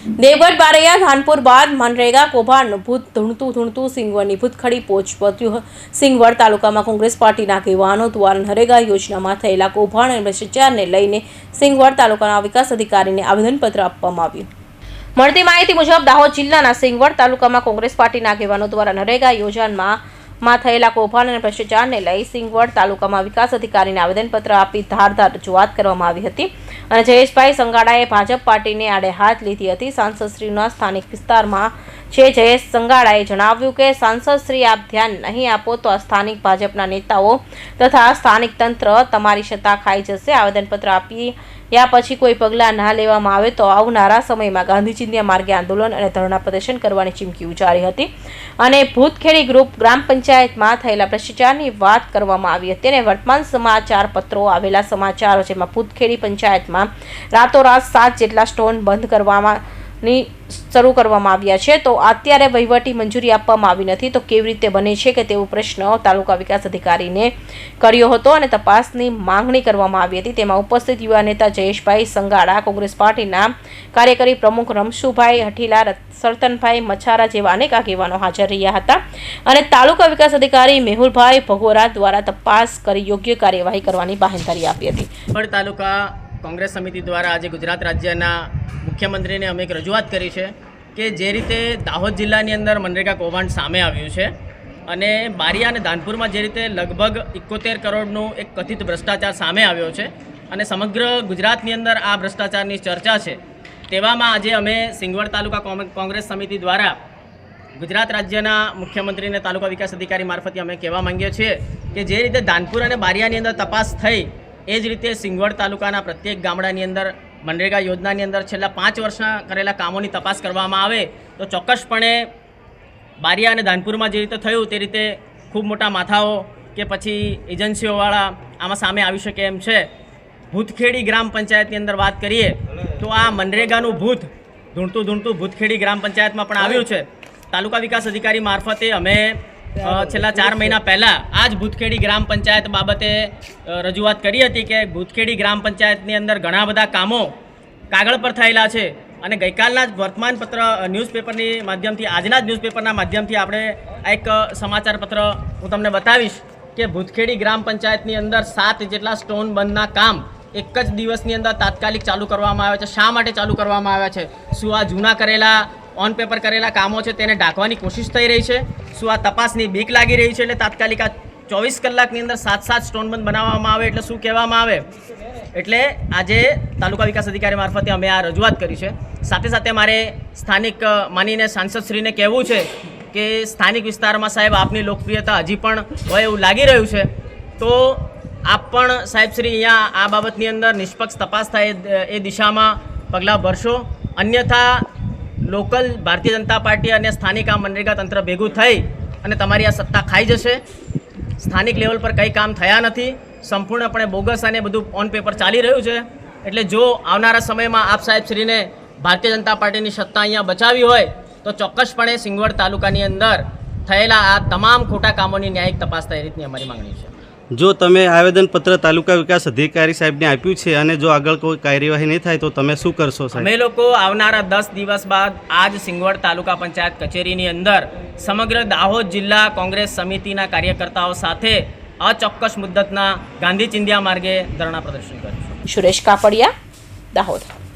દેવગઢ બારૈયા ધાનપુર બાદ મનરેગા કૌભાંડનું ભૂત, ધૂણતું ધૂણતું સિંગવડની ભૂતખડી પોચ પહોંચ્યું સિંગવડ તાલુકામાં કોંગ્રેસ પાર્ટીના આગેવાનો દ્વારા નરેગા યોજનામાં થયેલા કૌભાંડ અને ભ્રષ્ટાચારને લઈને સિંગવડ તાલુકાના વિકાસ અધિકારીને આવેદનપત્ર આપવામાં આવ્યું. મળતી માહિતી મુજબ દાહોદ જિલ્લાના સિંગવડ તાલુકામાં કોંગ્રેસ પાર્ટીના આગેવાનો દ્વારા નરેગા યોજનામાં માં થયેલા કૌભાંડ અને ભ્રષ્ટાચારને લઈ સિંગવડ તાલુકામાં વિકાસ અધિકારીને આવેદનપત્ર આપી ધારદાર રજૂઆત કરવામાં આવી હતી. અને જયેશભાઈ સંગાડાએ ભાજપ પાર્ટીને આડે હાથ લીધી હતી. સાંસદશ્રીના સ્થાનિક વિસ્તારમાં છે. જયેશ સંગાળાએ જણાવ્યું કે સાંસદશ્રી આપ ધ્યાન નહીં આપો તો સ્થાનિક ભાજપના નેતાઓ તથા સ્થાનિક તંત્ર તમારી સત્તા ખાઈ જશે. આવેદનપત્ર આપી યા પછી કોઈ પગલાં ના લેવામાં આવે તો આવનારા સમયમાં ગાંધીજીના માર્ગે આંદોલન અને ધરણા પ્રદર્શન કરવાની ચીમકી ઉચ્ચારી હતી. અને ભૂતખેડી ગ્રુપ ગ્રામ પંચાયતમાં થયેલા ભ્રષ્ટાચારની વાત કરવામાં આવી હતી અને વર્તમાન સમાચાર પત્રો આવેલા સમાચારો જેમાં ભૂતખેડી પંચાયતમાં રાતોરાત સાત જેટલા સ્ટોન બંધ કરવામાં ની શરૂ કરવામાં આવ્યા છે. તો અત્યારે વહીવટી મંજૂરી આપવામાં આવી નથી. તો કેવી રીતે બને છે કે તેવો પ્રશ્ન તાલુકા વિકાસ અધિકારીને કર્યો હતો અને તપાસની માંગણી કરવામાં આવી હતી. તેમાં ઉપસ્થિત યુવા નેતા જયેશભાઈ સંગાડા, કોંગ્રેસ પાર્ટીના કાર્યકારી પ્રમુખ રમશુભાઈ હઠીલા, સરતનભાઈ મછારા જેવા અનેક આગેવાનો હાજર રહ્યા હતા. અને તાલુકા વિકાસ અધિકારી મેહુલભાઈ ભગોરા દ્વારા તપાસ કરી યોગ્ય કાર્યવાહી કરવાની બાહેંધરી આપી હતી. પણ તાલુકા કોંગ્રેસ સમિતિ દ્વારા આજે ગુજરાત રાજ્યના મુખ્યમંત્રીને અમે એક રજૂઆત કરી છે કે જે રીતે દાહોદ જિલ્લાની અંદર મનરેગા કૌભાંડ સામે આવ્યું છે અને બારિયા અને ધાનપુરમાં જે રીતે લગભગ એકોતેર કરોડનું એક કથિત ભ્રષ્ટાચાર સામે આવ્યો છે અને સમગ્ર ગુજરાતની અંદર આ ભ્રષ્ટાચારની ચર્ચા છે તેવામાં આજે અમે સિંગવડ તાલુકા કોંગ્રેસ સમિતિ દ્વારા ગુજરાત રાજ્યના મુખ્યમંત્રીને તાલુકા વિકાસ અધિકારી મારફતે અમે કહેવા માંગીએ છીએ કે જે રીતે ધાનપુર અને બારિયાની અંદર તપાસ થઈ એ જ રીતે સિંગવડ તાલુકાના પ્રત્યેક ગામડાની અંદર, મનરેગા યોજનાની અંદર છેલ્લા પાંચ વર્ષના કરેલા કામોની તપાસ કરવામાં આવે તો ચોક્કસપણે બારિયા અને ધાનપુરમાં જે રીતે થયું તે રીતે ખૂબ મોટા માથાઓ કે પછી એજન્સીઓવાળા આમાં સામે આવી શકે એમ છે. ભૂતખેડી ગ્રામ પંચાયતની અંદર વાત કરીએ તો આ મનરેગાનું ભૂત ધૂણતું ધૂણતું ભૂતખેડી ગ્રામ પંચાયતમાં પણ આવ્યું છે. તાલુકા વિકાસ અધિકારી મારફતે અમે છેલ્લા ચાર મહિના પહેલાં આ જ ભૂતખેડી ગ્રામ પંચાયત બાબતે રજૂઆત કરી હતી કે ભૂતખેડી ગ્રામ પંચાયતની અંદર ઘણા બધા કામો કાગળ પર થયેલા છે અને ગઈકાલના જ વર્તમાનપત્ર ન્યૂઝપેપરની માધ્યમથી, આજના જ ન્યૂઝપેપરના માધ્યમથી આપણે એક સમાચાર પત્ર હું તમને બતાવીશ કે ભૂતખેડી ગ્રામ પંચાયતની અંદર સાત જેટલા સ્ટોન બંધના કામ એક જ દિવસની અંદર તાત્કાલિક ચાલુ કરવામાં આવે છે. શા માટે ચાલુ કરવામાં આવ્યા છે? શું આ જૂના કરેલા ઓન પેપર કરેલા કામો છે તેને ઢાંકવાની કોશિશ થઈ રહી છે. શું આ તપાસની બીક લાગી રહી છે? એટલે તાત્કાલિક આ ચોવીસ કલાકની અંદર સાત સાત સ્ટોન બંધ બનાવવામાં આવે એટલે શું કહેવામાં આવે? એટલે આજે તાલુકા વિકાસ અધિકારી મારફતે અમે આ રજૂઆત કરી છે. સાથે સાથે મારે સ્થાનિક માનીને સાંસદશ્રીને કહેવું છે કે સ્થાનિક વિસ્તારમાં સાહેબ આપની લોકપ્રિયતા હજી પણ હોય એવું લાગી રહ્યું છે. તો આપ પણ સાહેબશ્રી અહીંયા આ બાબતની અંદર નિષ્પક્ષ તપાસ થાય એ દિશામાં પગલાં ભરશો. અન્યથા લોકલ ભારતીય જનતા પાર્ટી અને સ્થાનિક આ મનરેગા તંત્ર ભેગું થઈ અને તમારી આ સત્તા ખાઈ જશે. સ્થાનિક લેવલ પર કંઈ કામ થયા નથી. સંપૂર્ણપણે બોગસ અને બધું ઓન પેપર ચાલી રહ્યું છે. એટલે જો આવનારા સમયમાં આપ સાહેબશ્રીને ભારતીય જનતા પાર્ટીની સત્તા અહીંયા બચાવી હોય, તો ચોક્કસપણે સિંગવડ તાલુકાની અંદર થયેલા આ તમામ ખોટા કામોની ન્યાયિક તપાસ થાય રીતની અમારી માંગણી છે. જો તમે આવેદનપત્ર તાલુકા વિકાસ અધિકારી સાહેબને આપ્યું છે અને જો આગળ કોઈ કાર્યવાહી નહીં થાય તો તમે શું કરશો સાહેબ? અમે લોકો આવનારા દસ દિવસ બાદ આજ સિંગવડ તાલુકા પંચાયત કચેરીની અંદર સમગ્ર દાહોદ જિલ્લા કોંગ્રેસ સમિતિના કાર્યકર્તાઓ સાથે અચોક્કસ મુદ્દતના ગાંધી ચિંધ્યા માર્ગે ધરણા પ્રદર્શન કરીશું. સુરેશ કાપડિયા દાહોદ.